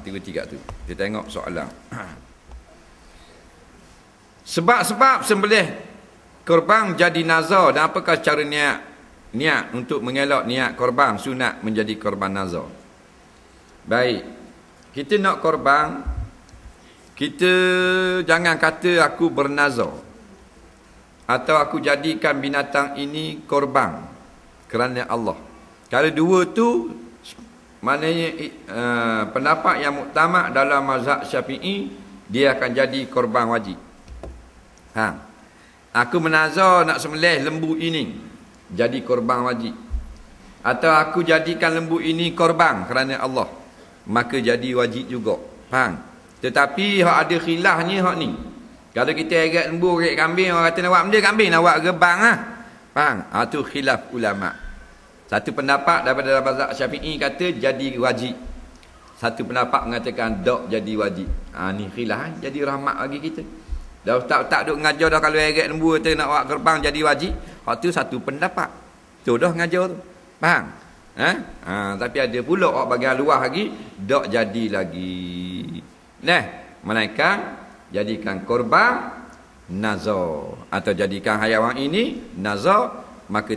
tiga-tiga tu. Kita tengok soalan. Sebab-sebab sembelih korban jadi nazar dan apakah cara niat niat untuk mengelak niat korban sunat menjadi korban nazar. Baik. Kita nak korban kita jangan kata aku bernazar atau aku jadikan binatang ini korban kerana Allah. Kalau dua tu Maknanya uh, pendapat yang muktamad dalam mazhab syafi'i dia akan jadi korban wajib. Ha. Aku menazar nak sembelih lembu ini jadi korban wajib. Atau aku jadikan lembu ini korban kerana Allah. Maka jadi wajib juga. Faham? Tetapi hak ada khilafnya hak ni. Kalau kita erat lembu, erat kambing, orang kata nak buat benda kambing, nak buat gebang lah. Faham? Itu ha, khilaf ulama'. Satu pendapat daripada mazhab Syafi'i kata jadi wajib. Satu pendapat mengatakan dok jadi wajib. Ha ni khilaf eh? jadi rahmat bagi kita. Dah tak-tak duk ngajar dah kalau erat lembu tu nak buat gerbang jadi wajib. Hak tu satu pendapat. Tu dah ngajar tu. Faham? Ha? ha tapi ada pula orang bagian luar lagi dok jadi lagi. Nah, malaikat jadikan korban nazar atau jadikan hayawan ini nazar maka